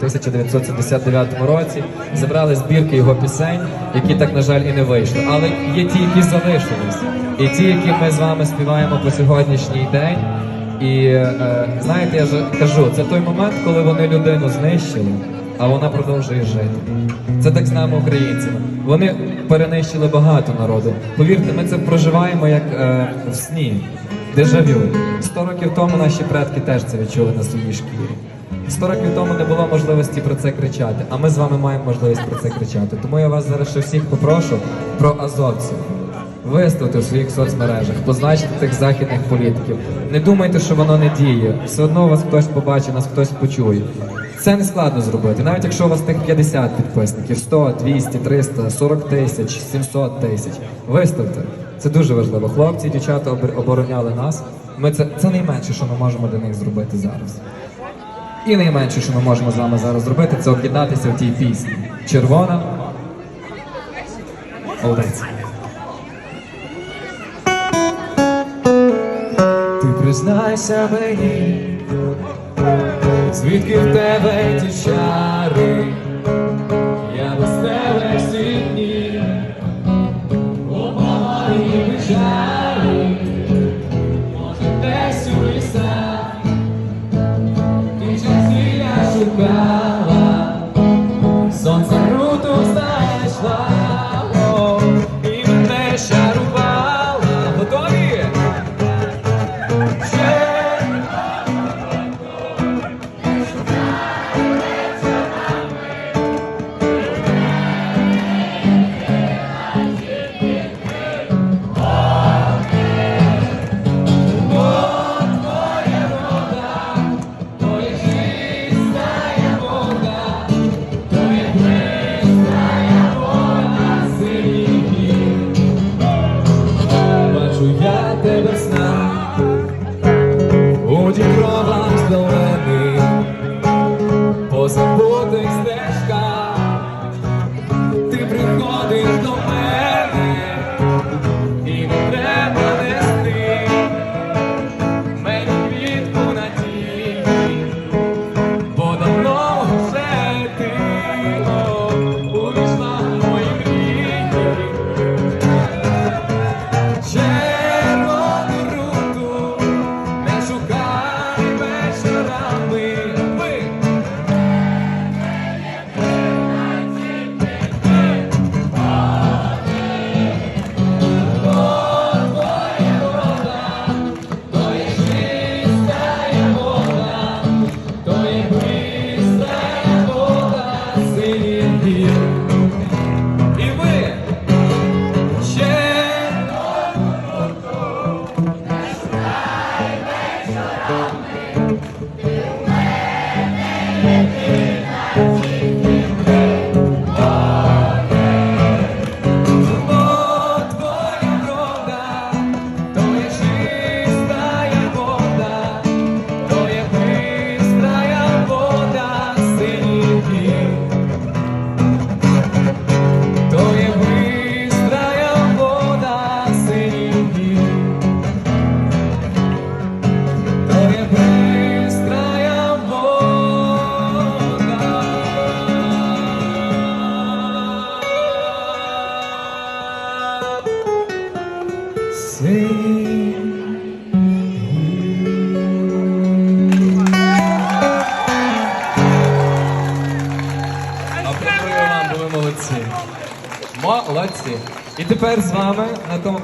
1979 році. Забрали збірки його пісень, які так, на жаль, і не вийшли. Але є ті, які залишились. І ті, які ми з вами співаємо по сьогоднішній день. І е, знаєте, я ж кажу, це той момент, коли вони людину знищили, а вона продовжує жити. Це так з нами українцями. Вони перенищили багато народу. Повірте, ми це проживаємо як е, в сні. Дежавю. Сто років тому наші предки теж це відчули на своїй шкірі. Сто років тому не було можливості про це кричати, а ми з вами маємо можливість про це кричати. Тому я вас зараз ще всіх попрошу про азовців. Виставте в своїх соцмережах, позначте тих західних політиків. Не думайте, що воно не діє. Все одно вас хтось побачить, нас хтось почує. Це не складно зробити. Навіть якщо у вас тих 50 підписників, 100, 200, 300, 40 тисяч, 700 тисяч. Виставте. Це дуже важливо. Хлопці, дівчата обороняли нас. Ми це, це найменше, що ми можемо для них зробити зараз. І найменше, що ми можемо з вами зараз зробити, це об'єднатися в тій пісні. Червона. Молодець. Ти признайся мені, звідки в тебе ті чари, я без тебе всі дні, обмані печалі, може десь у лісах, руту знайшла, Amen. Аплодую вам, бо ви молодці. Молодці. І тепер з вами на тому